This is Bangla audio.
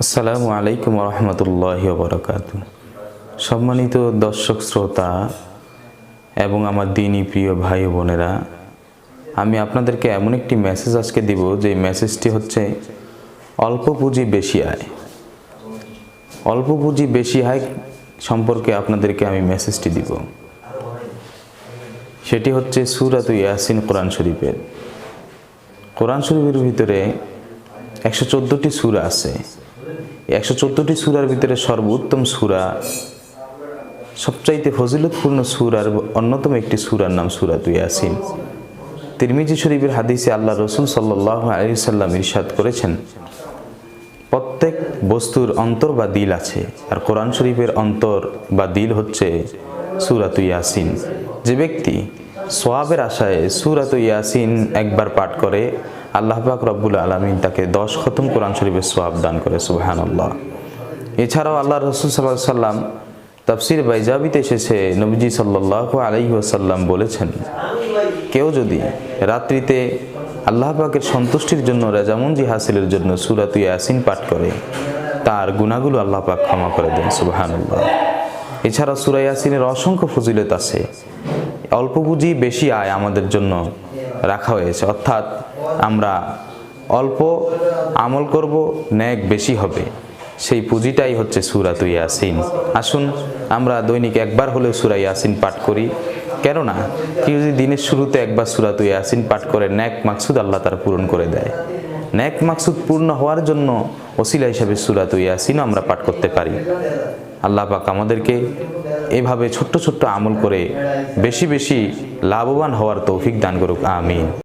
আসসালামু আলাইকুম রহমতুল্লাহ বরকাত সম্মানিত দর্শক শ্রোতা এবং আমার দিনই প্রিয় ভাই বোনেরা, আমি আপনাদেরকে এমন একটি মেসেজ আজকে দিব, যে মেসেজটি হচ্ছে, অল্প পুঁজি বেশি আয়। অল্প পুঁজি বেশি আয় সম্পর্কে আপনাদেরকে আমি মেসেজটি দিব। সেটি হচ্ছে সুরাত ইয়াসিন কোরআন শরীফের। কোরআন শরীফের ভিতরে একশো চোদ্দোটি সুরা আছে। একশো চোদ্দোটি সুরার ভিতরে সর্বোত্তম সুরা, সবচাইতে ফজিলতপূর্ণ সুরার অন্যতম একটি সুরার নাম সুরাত ইয়াসিন। তিরমিজি শরীফের হাদিসে আল্লাহ রসুল সাল্লাহ আলী সাল্লাম ইরশাদ করেছেন, প্রত্যেক বস্তুর অন্তর বা দিল আছে, আর কোরআন শরীফের অন্তর বা দিল হচ্ছে সুরাত ইয়াসিন। যে ব্যক্তি সোয়াবের আশায় সুরাত ইয়াসিন একবার পাঠ করে আল্লাহ পাক রব্বুল আলমিন তাকে দশ খতম কোরআন শরীফের সোয়াব দান করে সুবাহান আল্লাহ এছাড়াও আল্লাহ রসুল সাল্লাহ সাল্লাম তাফসির বাইজাবিতে এসেছে, নবীজি সাল্লাহ আলাইহি ওয়াসাল্লাম বলেছেন, কেউ যদি রাত্রিতে আল্লাহ পাকের সন্তুষ্টির জন্য রেজামন্দি হাসিলের জন্য সুরাত ইয়াসিন পাঠ করে, তার গুণাগুলো আল্লাহ পাক ক্ষমা করে দেন, সুবাহানুল্লাহ। এছাড়া সুরা ইয়াসিনের অসংখ্য ফজিলত আছে। অল্প পুঁজি বেশি আয় আমাদের জন্য রাখা হয়েছে। অর্থাৎ আমরা অল্প আমল করব ন্যাক বেশি হবে। সেই পুঁজিটাই হচ্ছে সুরাত ইয়াসিন। আসুন, আমরা দৈনিক একবার হলেও সুরা ইয়াসিন পাঠ করি। কেননা, কেউ যদি দিনের শুরুতে একবার সুরাত ইয়াসিন পাঠ করে ন্যাক মাকসুদ আল্লাহ তার পূরণ করে দেয়। ন্যাক মাকসুদ পূর্ণ হওয়ার জন্য ওসিলা হিসাবে সুরাত ইয়াসিনও আমরা পাঠ করতে পারি। আল্লাহ পাক আমাদেরকে এভাবে ছোট্ট ছোট্ট আমল করে বেশি বেশি লাভবান হওয়ার তৌফিক দান করুক আমিন।